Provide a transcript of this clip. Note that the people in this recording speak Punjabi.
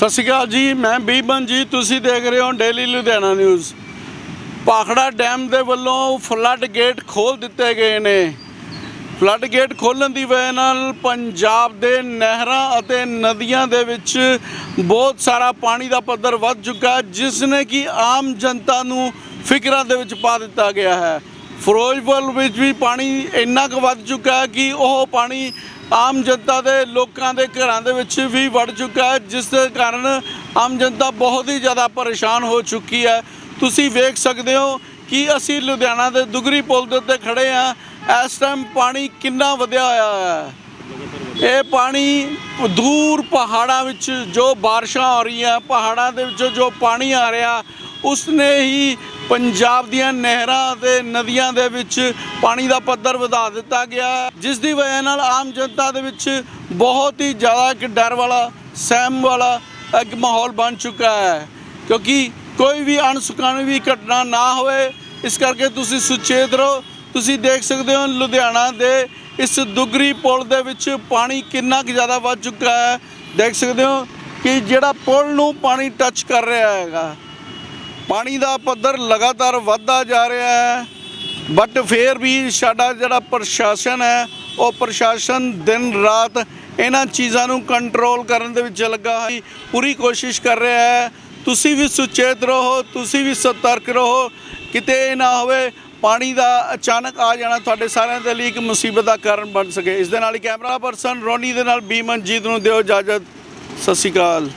ਸਤਿ ਸ਼੍ਰੀ ਅਕਾਲ ਜੀ, ਮੈਂ ਬੀਬਨ ਜੀ, ਤੁਸੀਂ ਦੇਖ ਰਹੇ ਹੋ daily Ludhiana news Bhakra dam ਦੇ ਵੱਲੋਂ ਫਲੱਡ ਗੇਟ ਖੋਲ ਦਿੱਤੇ ਗਏ ਨੇ। ਫਲੱਡ ਗੇਟ ਖੋਲਣ ਦੀ ਵਜ੍ਹਾ ਨਾਲ ਪੰਜਾਬ ਦੇ ਨਹਿਰਾਂ ਅਤੇ ਨਦੀਆਂ ਦੇ ਵਿੱਚ ਬਹੁਤ ਸਾਰਾ ਪਾਣੀ ਦਾ ਪੱਧਰ ਵੱਧ ਚੁੱਕਾ ਜਿਸ ਨੇ ਕਿ ਆਮ ਜਨਤਾ ਨੂੰ ਫਿਕਰਾਂ ਦੇ ਵਿੱਚ ਪਾ ਦਿੱਤਾ ਗਿਆ ਹੈ। ਫਿਰੋਜ਼ਪੁਰ ਵਿੱਚ ਵੀ ਪਾਣੀ ਇੰਨਾ ਕੁ ਵੱਧ ਚੁੱਕਾ ਕਿ ਉਹ ਪਾਣੀ ਆਮ ਜਨਤਾ ਦੇ ਲੋਕਾਂ ਦੇ ਘਰਾਂ ਦੇ ਵਿੱਚ ਵੀ ਵੜ ਚੁੱਕਾ ਹੈ, ਜਿਸ ਦੇ ਕਾਰਨ ਆਮ ਜਨਤਾ ਬਹੁਤ ਹੀ ਜ਼ਿਆਦਾ ਪਰੇਸ਼ਾਨ ਹੋ ਚੁੱਕੀ ਹੈ। ਤੁਸੀਂ ਵੇਖ ਸਕਦੇ ਹੋ ਕਿ ਅਸੀਂ ਲੁਧਿਆਣਾ ਦੇ ਦੁਗਰੀ ਪੁਲ ਦੇ ਉੱਤੇ ਖੜੇ ਆ ਇਸ ਟਾਈਮ ਪਾਣੀ ਕਿੰਨਾ ਵਧਿਆ ਹੋਇਆ ਹੈ। ਇਹ ਪਾਣੀ ਦੂਰ ਪਹਾੜਾਂ ਵਿੱਚ ਜੋ ਬਾਰਿਸ਼ਾਂ ਹੋ ਰਹੀਆਂ, ਪਹਾੜਾਂ ਦੇ ਵਿੱਚੋਂ ਜੋ ਪਾਣੀ ਆ ਰਿਹਾ ਉਸ ਨੇ ਹੀ ਪੰਜਾਬ ਦੀਆਂ ਨਹਿਰਾਂ ਅਤੇ ਨਦੀਆਂ ਦੇ ਵਿੱਚ ਪਾਣੀ ਦਾ ਪੱਧਰ ਵਧਾ ਦਿੱਤਾ ਗਿਆ ਹੈ, ਜਿਸ ਦੀ ਵਜ੍ਹਾ ਨਾਲ ਆਮ ਜਨਤਾ ਦੇ ਵਿੱਚ ਬਹੁਤ ਹੀ ਜ਼ਿਆਦਾ ਇੱਕ ਡਰ ਵਾਲਾ ਸਹਿਮ ਵਾਲਾ ਇੱਕ ਮਾਹੌਲ ਬਣ ਚੁੱਕਾ ਹੈ। ਕਿਉਂਕਿ ਕੋਈ ਵੀ ਅਣਸੁਖਾਵੀ ਘਟਨਾ ਨਾ ਹੋਵੇ ਇਸ ਕਰਕੇ ਤੁਸੀਂ ਸੁਚੇਤ ਰਹੋ। ਤੁਸੀਂ ਦੇਖ ਸਕਦੇ ਹੋ ਲੁਧਿਆਣਾ ਦੇ ਇਸ ਦੁਗਰੀ ਪੁਲ ਦੇ ਵਿੱਚ ਪਾਣੀ ਕਿੰਨਾ ਕੁ ਜ਼ਿਆਦਾ ਵੱਧ ਚੁੱਕਾ ਹੈ। ਦੇਖ ਸਕਦੇ ਹੋ ਕਿ ਜਿਹੜਾ ਪੁਲ ਨੂੰ ਪਾਣੀ ਟੱਚ ਕਰ ਰਿਹਾ ਹੈਗਾ। ਪਾਣੀ ਦਾ ਪੱਧਰ ਲਗਾਤਾਰ ਵੱਧਦਾ ਜਾ ਰਿਹਾ ਹੈ ਬਟ ਫੇਰ ਵੀ ਸਾਡਾ ਜਿਹੜਾ ਪ੍ਰਸ਼ਾਸਨ ਹੈ, ਉਹ ਪ੍ਰਸ਼ਾਸਨ ਦਿਨ ਰਾਤ ਇਹਨਾਂ ਚੀਜ਼ਾਂ ਨੂੰ ਕੰਟਰੋਲ ਕਰਨ ਦੇ ਵਿੱਚ ਲੱਗਾ ਹੈ। ਪੂਰੀ ਕੋਸ਼ਿਸ਼ ਕਰ ਰਿਹਾ ਹੈ, ਤੁਸੀਂ ਵੀ ਸੁਚੇਤ ਰਹੋ, ਤੁਸੀਂ ਵੀ ਸਤਰਕ ਰਹੋ, ਕਿਤੇ ਇਹ ਨਾ ਹੋਵੇ ਪਾਣੀ ਦਾ ਅਚਾਨਕ ਆ ਜਾਣਾ ਤੁਹਾਡੇ ਸਾਰਿਆਂ ਦੇ ਲਈ ਇੱਕ ਮੁਸੀਬਤ ਦਾ ਕਾਰਨ ਬਣ ਸਕੇ। ਇਸ ਦੇ ਨਾਲ ਹੀ ਕੈਮਰਾ ਪਰਸਨ ਰੋਨੀ ਦੇ ਨਾਲ ਬੀਮਨਜੀਤ ਨੂੰ ਦਿਓ ਇਜਾਜ਼ਤ। ਸਤਿ ਸ਼੍ਰੀ ਅਕਾਲ।